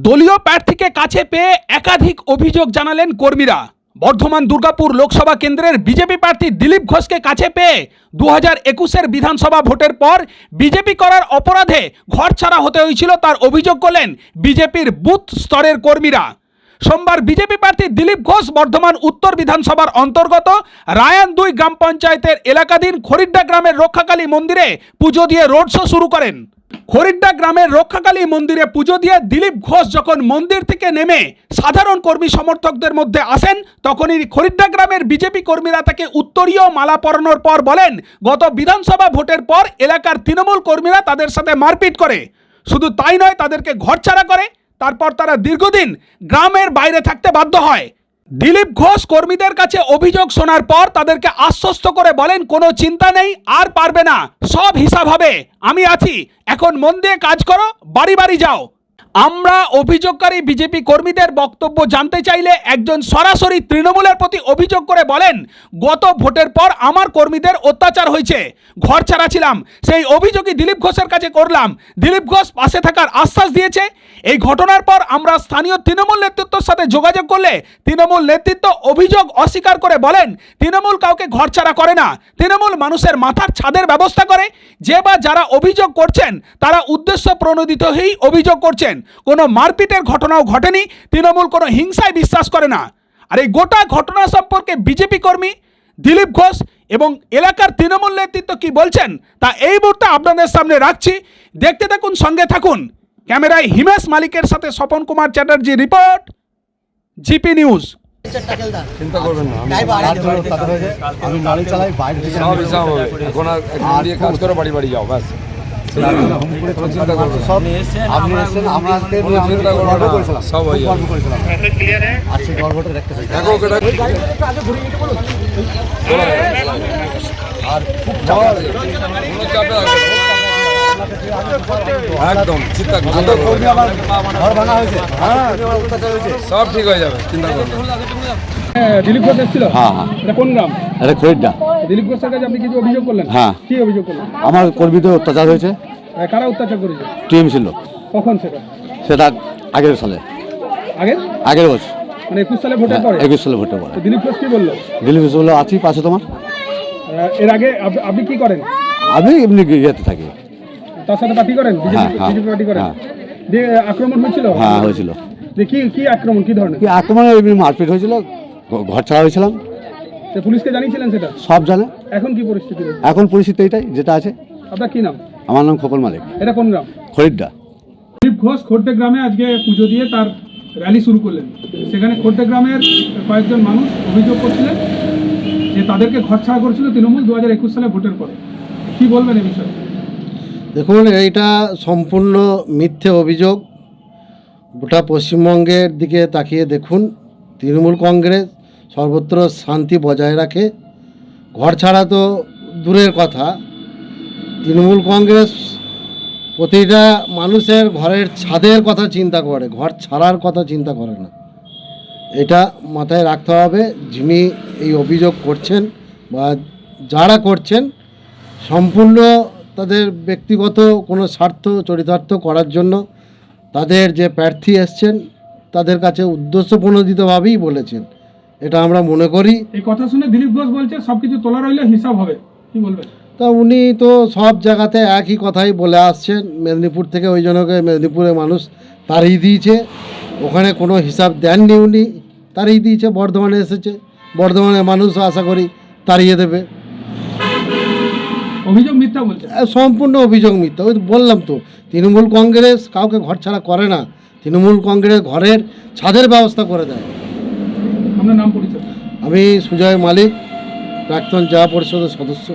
দলীয় প্রার্থীকে কাছে পেয়ে একাধিক অভিযোগ জানালেন কর্মীরা। বর্ধমান দুর্গাপুর লোকসভা কেন্দ্রের বিজেপি প্রার্থী দিলীপ ঘোষকে কাছে পেয়ে দু হাজার একুশের বিধানসভা ভোটের পর বিজেপি করার অপরাধে ঘর ছাড়া হতে হয়েছিল তার অভিযোগ করলেন বিজেপির বুথ স্তরের কর্মীরা। সোমবার বিজেপি প্রার্থী দিলীপ ঘোষ বর্ধমান উত্তর বিধানসভার অন্তর্গত রায়ান দুই গ্রাম পঞ্চায়েতের এলাকাধীন খরিদ্দা গ্রামের রক্ষাকালী মন্দিরে পুজো দিয়ে রোড শো শুরু করেন। খরিদ্দা গ্রামের রক্ষাকালী মন্দিরে পুজো দিয়ে দিলীপ ঘোষ যখন মন্দির থেকে নেমে সাধারণ কর্মী সমর্থকদের মধ্যে আসেন, তখনই খরিদ্দা গ্রামের বিজেপি কর্মীরা তাকে উত্তরীয় মালা পরানোর পর বলেন, গত বিধানসভা ভোটের পর এলাকার তৃণমূল কর্মীরা তাদের সাথে মারপিট করে। শুধু তাই নয়, তাদেরকে ঘরছাড়া করে। তারপর তারা দীর্ঘদিন গ্রামের বাইরে থাকতে বাধ্য হয়। দিলীপ ঘোষ কর্মীদের কাছে অভিযোগ শোনার পর তাদেরকে আশ্বস্ত করে বলেন, কোনো চিন্তা নেই, আর পারবে না। সব হিসাব হবে। আমি আছি। এখন মন দিয়ে কাজ করো, বাড়ি বাড়ি যাও। আমরা অভিযোগকারী বিজেপি কর্মীদের বক্তব্য জানতে চাইলে একজন সরাসরি তৃণমূলের প্রতি অভিযোগ করে বলেন, গত ভোটের পর আমার কর্মীদের অত্যাচার হয়েছে। ঘর ছাড়া ছিলাম। সেই অভিযোগই দিলীপ ঘোষের কাছে করলাম। দিলীপ ঘোষ পাশে থাকার আশ্বাস দিয়েছে। এই ঘটনার পর আমরা স্থানীয় তৃণমূল নেতৃত্বের সাথে যোগাযোগ করলে তৃণমূল নেতৃত্ব অভিযোগ অস্বীকার করে বলেন, তৃণমূল কাউকে ঘরছাড়া করে না। তৃণমূল মানুষের মাথার ছাদের ব্যবস্থা করে। যে বা যারা অভিযোগ করছেন, তারা উদ্দেশ্য প্রণোদিত হয়েই অভিযোগ করছেন। কোনো মারপিটের ঘটনাও ঘটেনি তৃণমূল কোনো হিংসায় বিশ্বাস করে না। আর এই গোটা ঘটনা সম্পর্কে বিজেপি কর্মী দিলীপ ঘোষ এবং এলাকার তৃণমূল নেতৃত্ব কি বলছেন তা এই মুহূর্তে আপনাদের সামনে রাখছি। দেখতে থাকুন সঙ্গে থাকুন। ক্যামেরায় হিমেশ মালিকের সাথে Swapan Kumar Chatterjee report GP news. চিন্তা করবেন না আমি গাড়ি চালাই বাইরে এখন আর কাজ করে বাড়ি বাড়ি যাও ব্যাস। করবেন করবেন হয়ে না। একদম চিন্তা ঘর ভাঙা হয়েছে। হ্যাঁ। সব ঠিক হয়ে যাবে চিন্তা করো না। দিলীপ ঘোষ এসেছিল? হ্যাঁ হ্যাঁ। এটা কোন গ্রাম? এটা খরিদ্দা দিলীপ ঘোষের কাছে আপনি কিছু অভিযোগ করলেন? হ্যাঁ। কি অভিযোগ করলেন? আমার কর্মীদের অত্যাচার হয়েছে। কারা অত্যাচার করেছে? টিএম ছিল। কখন সেটা? সেটা আগের সালে। আগে আগের বছর। মানে একুশ সালে ভোটের পরে? একুশ সালে ভোটের পরে। দিলীপ ঘোষ কি বলল? দিলীপ ঘোষ বলল আছি পাশে তোমার? এর আগে আপনি কি করেন? আমি এমনি ইয়েতে থাকি। তার সাথে পার্টি করেন? হ্যাঁ, বিজেপি হ্যাঁ, পার্টি করেন? হ্যাঁ। দিয়ে আক্রমণ হয়েছিল? হ্যাঁ হয়েছিল। কি কি আক্রমণ? কি ধরনের? কি আক্রমণে এমনি মারপিট হয়েছিল। ঘর ছাড়া হয়েছিলাম। তো পুলিশকে জানিয়েছিলেন সেটা? সব জানে। এখন কি পরিস্থিতি? এখন পরিস্থিতি এটাই যেটা আছে। আপনার কি নাম? আমার নাম খোকন মালিক। এটা কোন গ্রাম? খরিদ্দা। দিলীপ ঘোষ খোর্টে গ্রামে আজকে পুজো দিয়ে তার র্যালি শুরু করলেন। সেখানে খোর্টে গ্রামের কয়েকজন মানুষ অভিযোগ করছিলেন যে তাদেরকে ঘরছাড়া করেছিল তৃণমূল দু হাজার একুশ সালে ভোটের পরে। কি বলবেন এই বিষয়ে? দেখুন এইটা সম্পূর্ণ মিথ্যে অভিযোগ। গোটা পশ্চিমবঙ্গের দিকে তাকিয়ে দেখুন তৃণমূল কংগ্রেস সর্বত্র শান্তি বজায় রাখে। ঘর ছাড়া তো দূরের কথা। তৃণমূল কংগ্রেস প্রতিটা মানুষের ঘরের ছাদের কথা চিন্তা করে, ঘর ছাড়ার কথা চিন্তা করে না। এটা মাথায় রাখতে হবে, যিনি এই অভিযোগ করছেন বা যারা করছেন, সম্পূর্ণ তাদের ব্যক্তিগত কোনো স্বার্থ, চরিতার্থ করার জন্য তাদের যে প্রার্থী এসছেন, তাদের কাছে উদ্দেশ্যপ্রণোদিতভাবেই বলেছেন। এটা আমরা মনে করি। এই কথা শুনে দিলীপ ঘোষ বলছে, সবকিছু তোলা রইলে, হিসাব হবে। কি বলবেন? তা উনি তো সব জায়গাতে একই কথাই বলে আসছেন। মেদিনীপুর থেকে ওই জনকে মেদিনীপুরের মানুষ তাড়িয়ে দিয়েছে। ওখানে কোনো হিসাব দেননি উনি তাড়িয়ে দিয়েছে বর্ধমানে এসেছে। বর্ধমানের মানুষ আশা করি তাড়িয়ে দেবে। অভিযোগ মিথ্যা বলছে সম্পূর্ণ অভিযোগ মিথ্যা। ওই বললাম তো তৃণমূল কংগ্রেস কাউকে ঘর ছাড়া করে না। তৃণমূল কংগ্রেস ঘরের ছাদের ব্যবস্থা করে দেয়। আপনার নাম পরিচয়? আমি সুজয় মালিক প্রাক্তন জেলা পরিষদের সদস্য।